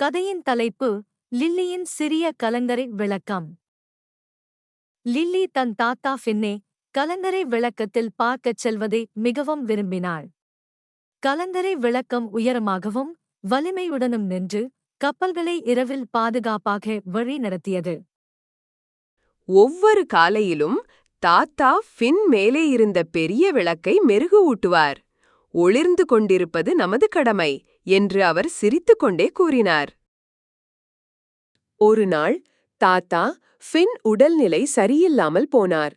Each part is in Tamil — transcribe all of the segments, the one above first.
கதையின் தலைப்பு லில்லியின் சிறிய கலங்கரை விளக்கம். லில்லி தன் தாத்தா ஃபின்னே கலங்கரை விளக்கத்தில் பார்க்கச் செல்வதை மிகவும் விரும்பினாள். கலங்கரை விளக்கம் உயரமாகவும் வலிமையுடனும் நின்று கப்பல்களை இரவில் பாதுகாப்பாக வழி நடத்தியது. ஒவ்வொரு காலையிலும் தாத்தா ஃபின் மேலே இருந்த பெரிய விளக்கை மெருகு ஊட்டுவார். ஒளிர்ந்து கொண்டிருப்பது நமது கடமை. என்று அவர் சிரித்துக்கொண்டே கூறினார். ஒரு நாள் தாத்தா ஃபின் உடல்நிலை சரியில்லாமல் போனார்.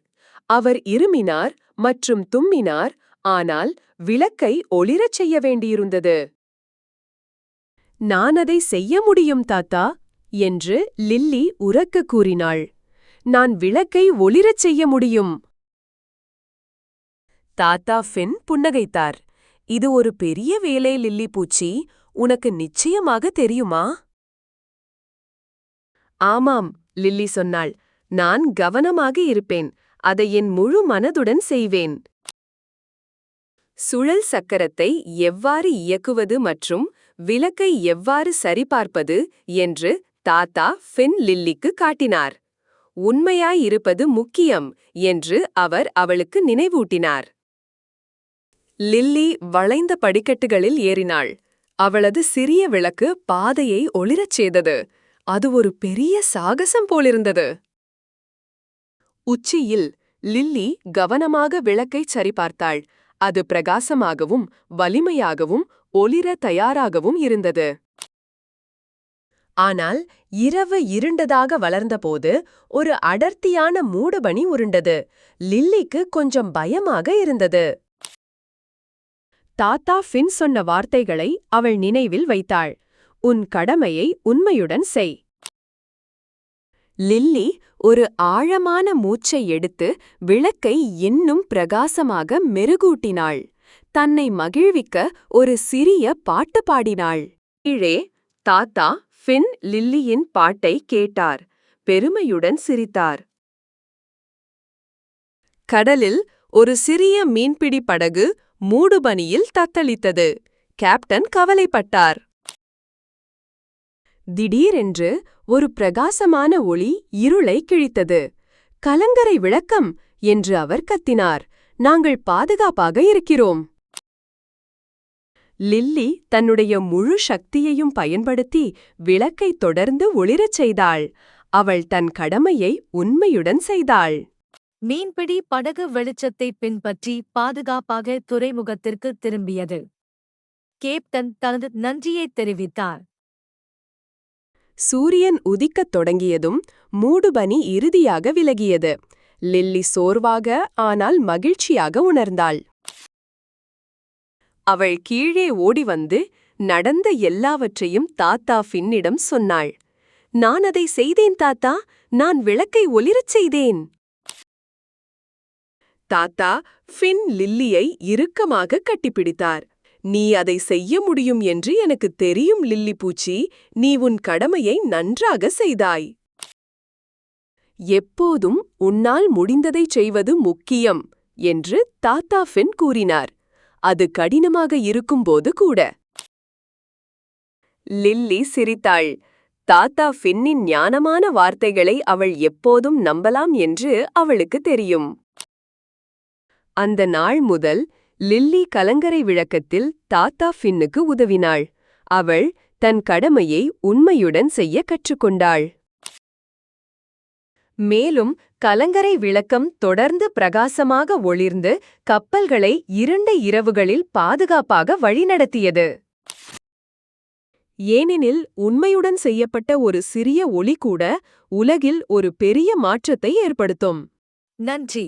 அவர் இருமினார் மற்றும் தும்மினார் ஆனால் விளக்கை ஒளிரச் செய்ய வேண்டியிருந்தது. நான் அதை செய்ய முடியும் தாத்தா என்று லில்லி உரக்க கூறினாள். நான் விளக்கை ஒளிரச் செய்ய முடியும். தாத்தா ஃபின் புன்னகைத்தார். இது ஒரு பெரிய வேலை லில்லி பூச்சி. உனக்கு நிச்சயமாக தெரியுமா? ஆமாம் லில்லி சொன்னாள். நான் கவனமாக இருப்பேன். அதை என் முழு மனதுடன் செய்வேன். சுழல் சக்கரத்தை எவ்வாறு இயக்குவது மற்றும் விளக்கை எவ்வாறு சரிபார்ப்பது என்று தாத்தா ஃபின் லில்லிக்கு காட்டினார். உண்மையாயிருப்பது முக்கியம் என்று அவர் அவளுக்கு நினைவூட்டினார். லில்லி வளைந்த படிக்கட்டுகளில் ஏறினாள். அவளது சிறிய விளக்கு பாதையை ஒளிரச் செய்தது. அது ஒரு பெரிய சாகசம் போலிருந்தது. உச்சியில் லில்லி கவனமாக விளக்கைச் சரிபார்த்தாள். அது பிரகாசமாகவும் வலிமையாகவும் ஒளிர தயாராகவும் இருந்தது. ஆனால் இரவு இருண்டதாக வளர்ந்தபோது ஒரு அடர்த்தியான மூடுபனி உருண்டது. லில்லிக்கு கொஞ்சம் பயமாக இருந்தது. தாத்தா ஃபின் சொன்ன வார்த்தைகளை அவள் நினைவில் வைத்தாள். உன் கடமையை உண்மையுடன் செய். லில்லி ஒரு ஆழமான மூச்சை எடுத்து விளக்கை இன்னும் பிரகாசமாக மெருகூட்டினாள். தன்னை மகிழ்விக்க ஒரு சிறிய பாட்டு பாடினாள். கீழே தாத்தா ஃபின் லில்லியின் பாட்டை கேட்டார். பெருமையுடன் சிரித்தார். கடலில் ஒரு சிறிய மீன்பிடி படகு மூடுபனியில் தத்தளித்தது. கேப்டன் கவலைப்பட்டார். திடீரென்று ஒரு பிரகாசமான ஒளி இருளை கிழித்தது. கலங்கரை விளக்கம்! என்று அவர் கத்தினார். நாங்கள் பாதுகாப்பாக இருக்கிறோம். லில்லி தன்னுடைய முழு சக்தியையும் பயன்படுத்தி விளக்கை தொடர்ந்து ஒளிரச் செய்தாள். அவள் தன் கடமையை உண்மையுடன் செய்தாள். மீன்பிடி படகு வெளிச்சத்தை பின்பற்றி பாதுகாப்பாக துறைமுகத்திற்கு திரும்பியது. கேப்டன் தனது நன்றியைத் தெரிவித்தார். சூரியன் உதிக்கத் தொடங்கியதும் மூடுபனி இறுதியாக விலகியது. லில்லி சோர்வாக ஆனால் மகிழ்ச்சியாக உணர்ந்தாள். அவள் கீழே ஓடி வந்து நடந்த எல்லாவற்றையும் தாத்தா ஃபின்னிடம் சொன்னாள். நான் அதை செய்தேன் தாத்தா. நான் விளக்கை ஒளிரச் செய்தேன். தாத்தா ஃபின் லில்லியை இறுக்கமாக கட்டிப்பிடித்தார். நீ அதை செய்ய முடியும் என்று எனக்கு தெரியும் லில்லி பூச்சி. நீ உன் கடமையை நன்றாக செய்தாய். எப்போதும் உன்னால் முடிந்ததைச் செய்வது முக்கியம் என்று தாத்தா ஃபின் கூறினார். அது கடினமாக இருக்கும்போது கூட. லில்லி சிரித்தாள். தாத்தா ஃபின்னின் ஞானமான வார்த்தைகளை அவள் எப்போதும் நம்பலாம் என்று அவளுக்கு தெரியும். அந்த நாள் முதல் லில்லி கலங்கரை விளக்கத்தில் தாத்தா ஃபின்னுக்கு உதவினாள். அவள் தன் கடமையை உண்மையுடன் செய்ய கற்றுக்கொண்டாள். மேலும் கலங்கரை விளக்கம் தொடர்ந்து பிரகாசமாக ஒளிர்ந்து கப்பல்களை இரண்டு இரவுகளில் பாதுகாப்பாக வழிநடத்தியது. ஏனெனில் உண்மையுடன் செய்யப்பட்ட ஒரு சிறிய ஒளி கூட உலகில் ஒரு பெரிய மாற்றத்தை ஏற்படுத்தும். நன்றி.